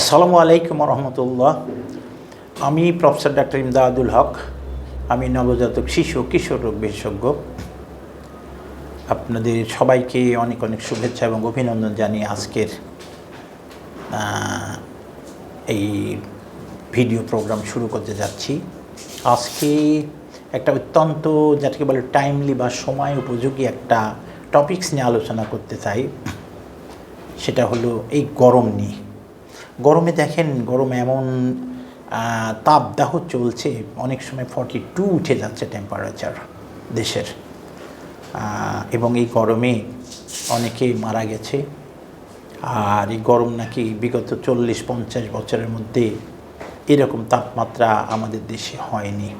আসসালামু আলাইকুম রহমতুল্লাহ আমি প্রফেসর ডাক্তার ইমদাদুল হক। আমি নবজাতক শিশু কিশোর রোগ বিশেষজ্ঞ। আপনাদের সবাইকে অনেক অনেক শুভেচ্ছা এবং অভিনন্দন জানিয়ে আজকের এই ভিডিও প্রোগ্রাম শুরু করতে যাচ্ছি। আজকে একটা অত্যন্ত, যাকে বলে টাইমলি বা সময় উপযোগী একটা টপিকস নিয়ে আলোচনা করতে চাই। সেটা হলো এই গরম নিয়ে। গরমে দেখেন, গরমে এমন তাপদাহ চলছে, অনেক সময় ফর্টি টু উঠে যাচ্ছে টেম্পারেচার দেশের। এবং এই গরমে অনেকে মারা গেছে। আর এই গরম নাকি বিগত চল্লিশ, পঞ্চাশ বছরের মধ্যে এরকম তাপমাত্রা আমাদের দেশে হয়নি।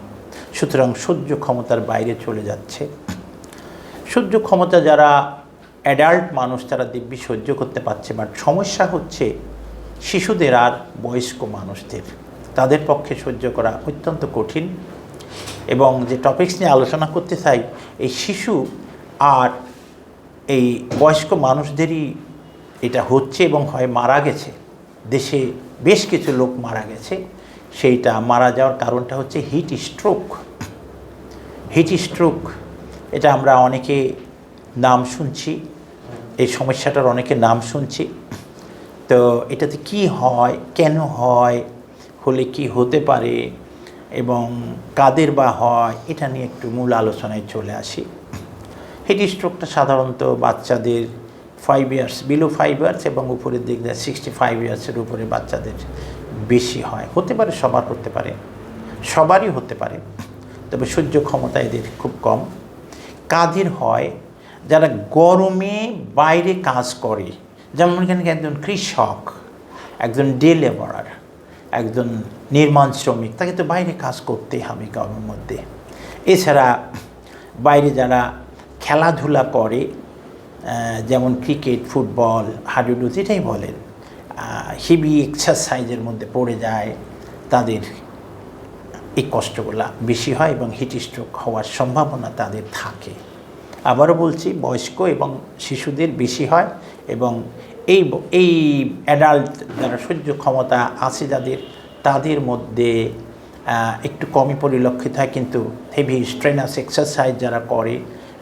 সুতরাং সহ্য ক্ষমতার বাইরে চলে যাচ্ছে। সহ্য ক্ষমতা যারা অ্যাডাল্ট মানুষ, তারা দিব্যি সহ্য করতে পারছে বাট সমস্যা হচ্ছে শিশুদের আর বয়স্ক মানুষদের। তাদের পক্ষে সহ্য করা অত্যন্ত কঠিন এবং যে টপিকস নিয়ে আলোচনা করতে চাই, এই শিশু আর এই বয়স্ক মানুষদেরই এটা হচ্ছে এবং হয় মারা গেছে। দেশে বেশ কিছু লোক মারা গেছে। সেইটা মারা যাওয়ার কারণটা হচ্ছে হিট স্ট্রোক হিট স্ট্রোক এটা আমরা অনেকে নাম শুনছি, এই সমস্যাটার অনেকে নাম শুনছি। তো এটাতে কি হয়, কেন হয়, হলে কি হতে পারে এবং কাদের বা হয়, এটা নিয়ে একটু মূল আলোচনায় চলে আসি। হিট স্ট্রোকটা সাধারণত বাচ্চাদের five years below five years এবং উপরের দিক দিয়ে সিক্সটি ফাইভ ইয়ার্সের উপরে বাচ্চাদের বেশি হয়। হতে পারে, সবার হতে পারে, সবারই হতে পারে, তবে সহ্য ক্ষমতা এদের খুব কম। কাদের হয়, যারা গরমে বাইরে কাজ করে যেমন এখানে একজন কৃষক, একজন ডে লেবারার, একজন নির্মাণ শ্রমিক, তাকে তো বাইরে কাজ করতেই হবে গরমের মধ্যে। এছাড়া বাইরে যারা খেলাধুলা করে যেমন ক্রিকেট, ফুটবল, হাডুডু যেটাই বলেন হেভি এক্সারসাইজের মধ্যে পড়ে যায়, তাদের এই কষ্টগুলা বেশি হয় এবং হিট স্ট্রোক হওয়ার সম্ভাবনা তাদের থাকে। আবারও বলছি, বয়স্ক এবং শিশুদের বেশি হয় এবং এই এই অ্যাডাল্ট যারা সহ্য ক্ষমতা আছে যাদের, তাদের মধ্যে একটু কমই পরিলক্ষিত হয়, কিন্তু হেভি স্ট্রেনাস এক্সারসাইজ যারা করে,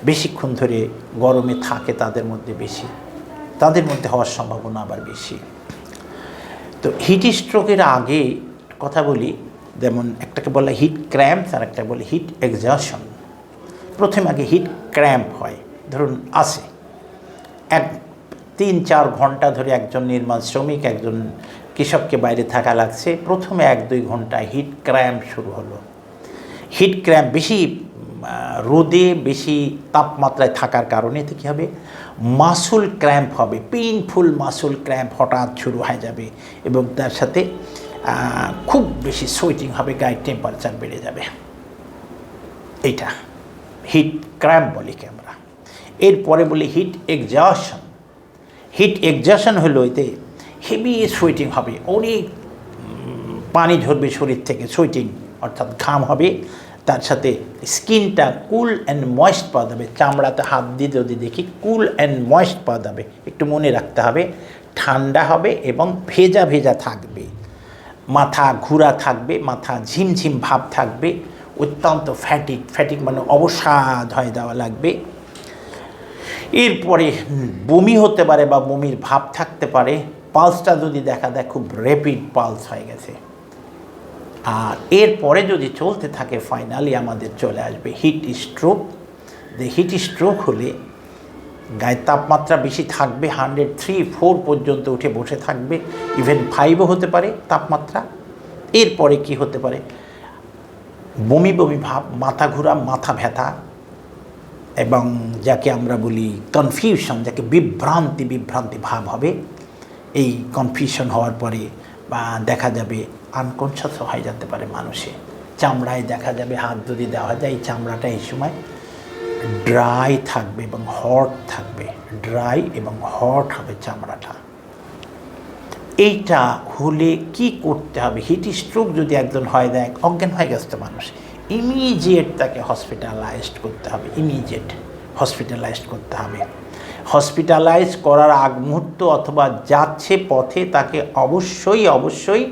বেশিক্ষণ ধরে গরমে থাকে তাদের মধ্যে বেশি। তাদের মধ্যে হওয়ার সম্ভাবনা আবার বেশি। তো হিট স্ট্রোকের আগে কথা বলি, যেমন একটাকে বলে হিট ক্র্যাম্প আর একটা বলে হিট এক্সশন প্রথমে আগে হিট ক্র্যাম্প হয়, ধরুন আসে এক তিন চার ঘণ্টা ধরে একজন নির্মাণ শ্রমিক, একজন কৃষককে বাইরে থাকা লাগছে। প্রথমে এক দুই ঘণ্টা হিট ক্র্যাম্প শুরু হলো। হিট ক্র্যাম্প বেশি রোদে বেশি তাপমাত্রায় থাকার কারণে এতে কী হবে? মাসুল ক্র্যাম্প হবে। পেইনফুল মাসুল ক্র্যাম্প হঠাৎ শুরু হয়ে যাবে এবং তার সাথে খুব বেশি সোয়েটিং হবে, গায়ের টেম্পারেচার বেড়ে যাবে। এইটা। হিট ক্র্যাম্প বলি কি আমরা। এরপরে বলি হিট এক্সশন হিট এক্সশন হলো এতে হেভি সোয়েটিং হবে, অনেক পানি ঝরবে শরীর থেকে সোয়েটিং অর্থাৎ ঘাম হবে, তার সাথে স্কিনটা কুল অ্যান্ড ময়েস্ট পাওয়া যাবে, চামড়াতে হাত দিয়ে যদি দেখি কুল অ্যান্ড ময়েস্ট পাওয়া যাবে, একটু মনে রাখতে হবে, ঠান্ডা হবে এবং ভেজা ভেজা থাকবে, মাথা ঘুরা থাকবে, মাথা ঝিমঝিম ভাব থাকবে, অত্যন্ত ফ্যাটিক ফ্যাটিক মানে অবসাদ হয়ে দেওয়া লাগবে। এরপরে বমি হতে পারে বা বমির ভাব থাকতে পারে, পালসটা যদি দেখা দেয়, খুব র্যাপিড পালস হয়ে গেছে। আর এরপরে যদি চলতে থাকে ফাইনালি আমাদের চলে আসবে হিট স্ট্রোক যে হিট স্ট্রোক হলে গায়ের তাপমাত্রা বেশি থাকবে হান্ড্রেড থ্রি ফোর পর্যন্ত উঠে বসে থাকবে ইভেন ফাইভও হতে পারে তাপমাত্রা। এরপরে কি হতে পারে? বমি বমি ভাব, মাথা ঘোরা, মাথা ব্যথা এবং যাকে আমরা বলি কনফিউশন যাকে বিভ্রান্তি বিভ্রান্তি ভাব হবে, এই কনফিউশন হওয়ার পরে বা দেখা যাবে আনকনশাস হয়ে যেতে পারে মানুষে। চামড়ায় দেখা যাবে হাত যদি দেওয়া যায় এই চামড়াটা এই সময় ড্রাই থাকবে এবং হট থাকবে। ড্রাই এবং হট হবে চামড়াটা। এইটা হলে কি করতে হবে? হিট স্ট্রোক যদি একজন হয় দেয় অজ্ঞান হয়ে গেছে মানুষ। ইমিডিয়েট তাকে হসপিটালাইজড করতে হবে ইমিডিয়েট হসপিটালাইজড করতে হবে। হসপিটালাইজ করার আগ মুহূর্ত অথবা যাচ্ছে পথে তাকে অবশ্যই অবশ্যই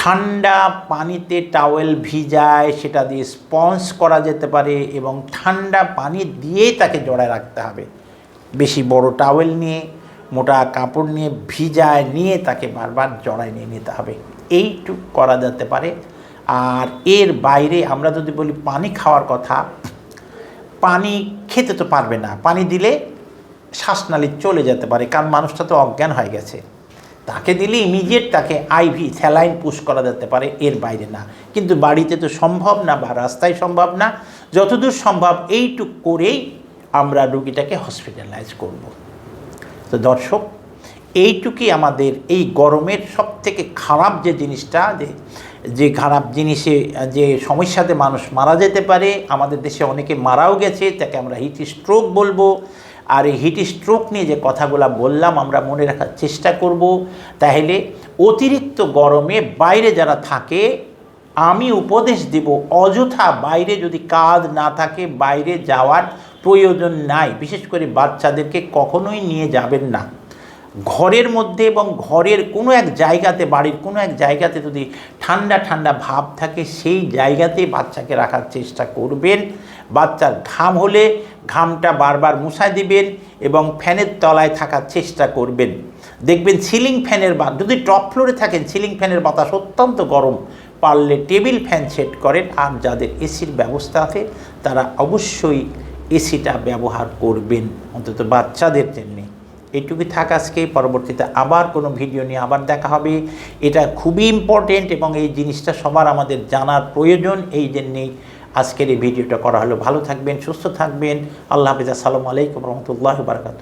ঠান্ডা পানিতে টাওয়েল ভিজায়, সেটা দিয়ে স্পঞ্জ করা যেতে পারে এবং ঠান্ডা পানি দিয়েই তাকে জড়ায় রাখতে হবে। বেশি বড় টাওয়েল নিয়ে, মোটা কাপড় নিয়ে ভিজায় নিয়ে তাকে বারবার জড়ায় নিয়ে নিতে হবে। এইটুক করা যেতে পারে। আর এর বাইরে আমরা যদি বলি পানি খাওয়ার কথা, পানি খেতে তো পারবে না। পানি দিলে শ্বাসনালী চলে যেতে পারে, কারণ মানুষটা তো অজ্ঞান হয়ে গেছে। তাকে দিলে ইমিডিয়েট তাকে আইভি স্যালাইন পুশ করা যেতে পারে, এর বাইরে না। কিন্তু বাড়িতে তো সম্ভব না বা রাস্তায় সম্ভব না। যতদূর সম্ভব এইটুক করেই আমরা রুগীটাকে হসপিটালাইজ করব। তো দর্শক এইটুকুই আমাদের এই গরমের সব থেকে খারাপ যে জিনিসটা, যে যে খারাপ জিনিসে, যে সমস্যাতে মানুষ মারা যেতে পারে, আমাদের দেশে অনেকে মারাও গেছে, তাকে আমরা হিট স্ট্রোক বলব। আর এই হিট স্ট্রোক নিয়ে যে কথাগুলো বললাম, আমরা মনে রাখার চেষ্টা করব। তাহলে অতিরিক্ত গরমে বাইরে যারা থাকে, আমি উপদেশ দেব, অযথা বাইরে যদি কাজ না থাকে, বাইরে যাওয়ার প্রয়োজন নাই। বিশেষ করে বাচ্চাদেরকে কখনোই নিয়ে যাবেন না। ঘরের মধ্যে এবং ঘরের কোনো এক জায়গাতে, বাড়ির কোনো এক জায়গাতে যদি ঠান্ডা ঠান্ডা ভাব থাকে, সেই জায়গাতে বাচ্চাকে রাখার চেষ্টা করবেন। বাচ্চার ঘাম হলে ঘামটা বারবার মুছায় দিবেন এবং ফ্যানের তলায় থাকার চেষ্টা করবেন। দেখবেন সিলিং ফ্যানের বা, যদি টপ ফ্লোরে থাকেন, সিলিং ফ্যানের বাতাস অত্যন্ত গরম, পারলে টেবিল ফ্যান সেট করেন। আর যাদের এসির ব্যবস্থা আছে, তারা অবশ্যই এসিটা ব্যবহার করবেন, অন্তত বাচ্চাদের জন্যে। এইটুকুই থাক আজকে, পরবর্তীতে আবার কোনো ভিডিও নিয়ে আবার দেখা হবে। এটা খুবই ইম্পর্টেন্ট এবং এই জিনিসটা সবার আমাদের জানার প্রয়োজন, এই জন্যেই আজকের এই ভিডিওটা করা হলো। ভালো থাকবেন, সুস্থ থাকবেন। আল্লাহ হাফিজ, আসসালামু আলাইকুম রহমতুল্লাহ বারকাত